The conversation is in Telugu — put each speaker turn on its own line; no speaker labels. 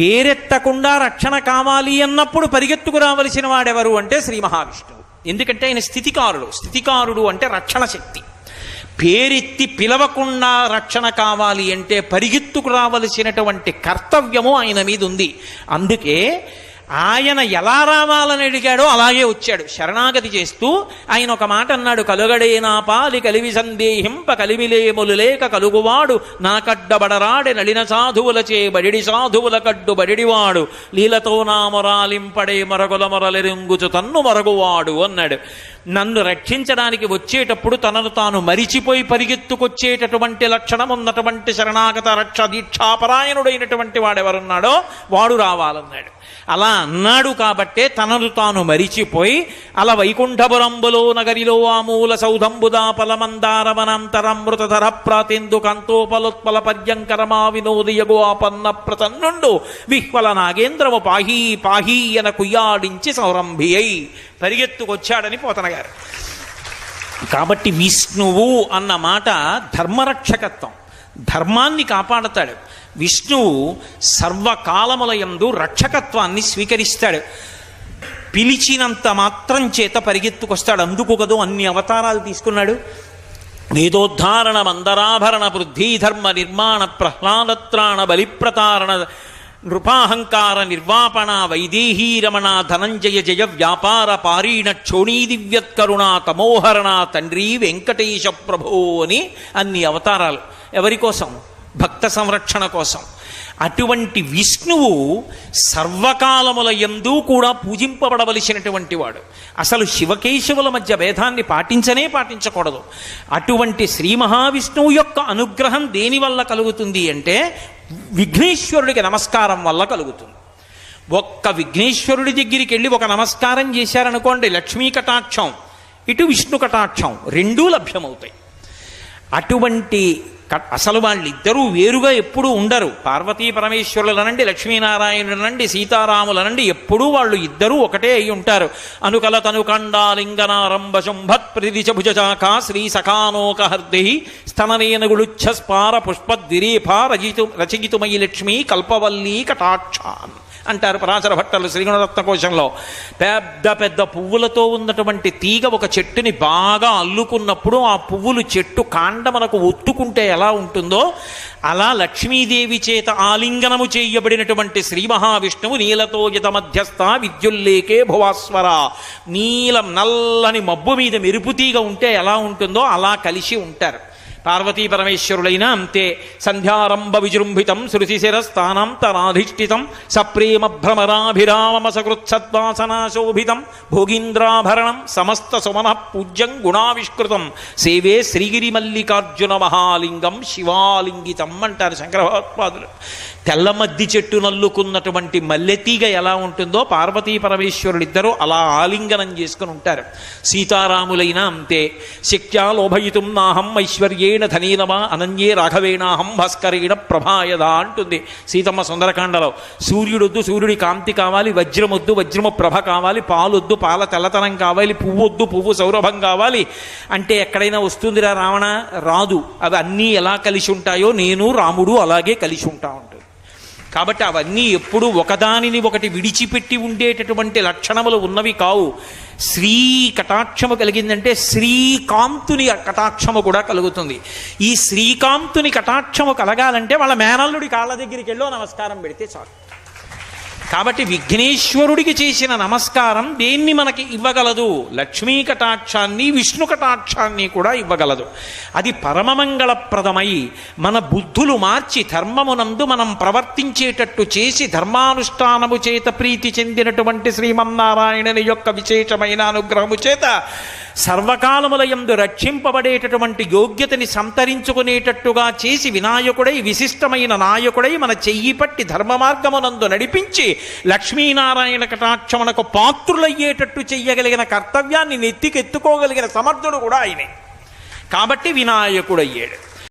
పేరెత్తకుండా రక్షణ కావాలి అన్నప్పుడు పరిగెత్తుకు రావలసిన వాడెవరు అంటే శ్రీ మహావిష్ణువు. ఎందుకంటే ఆయన స్థితికారుడు. స్థితికారుడు అంటే రక్షణ శక్తి. పేరెత్తి పిలవకుండా రక్షణ కావాలి అంటే పరిగెత్తుకు రావలసినటువంటి కర్తవ్యము ఆయన మీద ఉంది అందుకే ఆయన ఎలా రావాలని అడిగాడో అలాగే వచ్చాడు. శరణాగతి చేస్తూ ఆయన ఒక మాట అన్నాడు కలుగడేనా పాలి కలివి సందేహింప కలివిలేములు లేక కలుగువాడు. నా కడ్డబడరాడే నడిన సాధువులచే బడిడి సాధువుల కడ్డు బడిడివాడు. లీలతో నా మొరాలింపడే మరగుల మొరలెరుంగుచు తన్ను మరగువాడు అన్నాడు. నన్ను రక్షించడానికి వచ్చేటప్పుడు తనను తాను మరిచిపోయి పరిగెత్తుకొచ్చేటటువంటి లక్షణం ఉన్నటువంటి శరణాగత రక్ష దీక్షాపరాయణుడైనటువంటి వాడెవరున్నాడో వాడు రావాలన్నాడు. అలా అన్నాడు కాబట్టే తనను తాను మరిచిపోయి అలా వైకుంఠపురంబులో నగరిలో ఆమూల సౌధంబుదా పలమందారవనంతరమృతధర ప్రాతేందు కంతోపలోత్పల పర్యంకరమా వినోదయగు ఆపన్న ప్రతన్నుండు విహ్వల నాగేంద్రము పాహీ పాహీ అన కుయ్యాడించి సౌరంభి అయి పరిగెత్తుకొచ్చాడని పోతన గారు కాబట్టి విష్ణువు అన్న మాట ధర్మరక్షకత్వం. ధర్మాన్ని కాపాడతాడు. విష్ణువు సర్వకాలములయందు రక్షకత్వాన్ని స్వీకరిస్తాడు. పిలిచినంత మాత్రం చేత పరిగెత్తుకొస్తాడు. అందుకు కదో అన్ని అవతారాలు తీసుకున్నాడు. వేదోద్ధారణ మందరాభరణ వృద్ధి ధర్మ నిర్మాణ ప్రహ్లాదత్రాణ బలిప్రతారణ నృపాహంకార నిర్వాపణ వైదేహీరమణ ధనంజయ జయ వ్యాపార పారీణ క్షోణీ దివ్యత్కరుణ తమోహరణ తండ్రి వెంకటేశ ప్రభో అని అన్ని అవతారాలు. ఎవరి కోసం భక్త సంరక్షణ కోసం. అటువంటి విష్ణువు సర్వకాలముల ఎందు కూడా పూజింపబడవలసినటువంటి వాడు. అసలు శివకేశవుల మధ్య భేదాన్ని పాటించనే పాటించకూడదు. అటువంటి శ్రీ మహావిష్ణువు యొక్క అనుగ్రహం దేనివల్ల కలుగుతుంది అంటే విఘ్నేశ్వరుడికి నమస్కారం వల్ల కలుగుతుంది. ఒక్క విఘ్నేశ్వరుడి దగ్గరికి వెళ్ళి ఒక నమస్కారం చేశారనుకోండి లక్ష్మీ కటాక్షం ఇటు విష్ణు కటాక్షం రెండూ లభ్యమవుతాయి. అటువంటి అసలు వాళ్ళిద్దరూ వేరుగా ఎప్పుడూ ఉండరు. పార్వతీ పరమేశ్వరులనండి లక్ష్మీనారాయణులనండి సీతారాములనండి ఎప్పుడూ వాళ్ళు ఇద్దరూ ఒకటే అయి ఉంటారు. అనుకల తనుకండాలింగనారంభ శుంభత్ ప్రతిదిశ భుజచాక శ్రీ సఖానోకహర్ది స్తననేనగుళుచ్ఛ స్పార పుష్పద్విరేఫ రచితు రచయితుమయి లక్ష్మి కల్పవల్లి కటాక్షాన్ అంటారు పరాశర భట్టలు శ్రీగుణరత్న కోశంలో పెద్ద పెద్ద పువ్వులతో ఉన్నటువంటి తీగ ఒక చెట్టుని బాగా అల్లుకున్నప్పుడు ఆ పువ్వులు చెట్టు కాండమనకు ఒత్తుకుంటే ఎలా ఉంటుందో అలా లక్ష్మీదేవి చేత ఆలింగనము చేయబడినటువంటి శ్రీ మహావిష్ణువు నీలతో యత మధ్యస్థ విద్యుల్లేకే భువాస్వర. నీలం నల్లని మబ్బు మీద మెరుపుతీగ ఉంటే ఎలా ఉంటుందో అలా కలిసి ఉంటారు. పార్వతీ పరమేశ్వరులైన అంతే సంధ్యారంభ విజృంభితం శృతిశిరస్థానాంతరాధిష్ఠితం సప్రేమ భ్రమరాభిరామమ సకృత్సద్వాసనాశోభితం భోగీంద్రాభరణం సమస్త సుమన పూజ్యం గుణావిష్కృతం సేవే శ్రీగిరి మల్లికార్జున మహాలింగం శివాలింగితం అంటారు శంకర తెల్లమద్ది చెట్టు నల్లుకున్నటువంటి మల్లెతీగ ఎలా ఉంటుందో పార్వతీ పరమేశ్వరుడిద్దరూ అలా ఆలింగనం చేసుకుని ఉంటారు. సీతారాములైన అంతే శక్త్యా లోభయితుం నాహం ఐశ్వర్యేణ ధనీనమా అనన్యే రాఘవేణాహం భాస్కరేణ ప్రభాయద అంటుంది. సీతమ్మ సుందరకాండలో సూర్యుడొద్దు సూర్యుడి కాంతి కావాలి వజ్రమొద్దు వజ్రము ప్రభ కావాలి పాలొద్దు పాల తెల్లతనం కావాలి పువ్వొద్దు పువ్వు సౌరభం కావాలి. అంటే ఎక్కడైనా వస్తుందిరా రావణ? రాదు. అవి అన్నీ ఎలా కలిసి ఉంటాయో నేను రాముడు అలాగే కలిసి ఉంటా ఉంటుంది కాబట్టి అవన్నీ ఎప్పుడూ ఒకదానిని ఒకటి విడిచిపెట్టి ఉండేటటువంటి లక్షణములు ఉన్నవి కావు. శ్రీ కటాక్షము కలిగిందంటే శ్రీకాంతుని కటాక్షము కూడా కలుగుతుంది. ఈ శ్రీకాంతుని కటాక్షము కలగాలంటే వాళ్ళ మేనల్లుడి కాళ్ళ దగ్గరికి వెళ్ళో నమస్కారం పెడితే చాలు. కాబట్టి విఘ్నేశ్వరుడికి చేసిన నమస్కారం దేన్ని మనకి ఇవ్వగలదు? లక్ష్మీ కటాక్షాన్ని విష్ణు కటాక్షాన్ని కూడా ఇవ్వగలదు. అది పరమమంగళప్రదమై మన బుద్ధులు మార్చి ధర్మమునందు మనం ప్రవర్తించేటట్టు చేసి ధర్మానుష్ఠానము చేత ప్రీతి చెందినటువంటి శ్రీమన్నారాయణుని యొక్క విశేషమైన అనుగ్రహము చేత సర్వకాలములయందు రక్షింపబడేటటువంటి యోగ్యతని సంతరించుకునేటట్టుగా చేసి వినాయకుడై విశిష్టమైన నాయకుడై మన చెయ్యి పట్టి ధర్మ మార్గమునందు నడిపించి లక్ష్మీనారాయణ కటాక్షమునకు పాత్రులయ్యేటట్టు చెయ్యగలిగిన కర్తవ్యాన్ని నెత్తికెత్తుకోగలిగిన సమర్థుడు కూడా ఆయనే. కాబట్టి వినాయకుడయ్యాడు.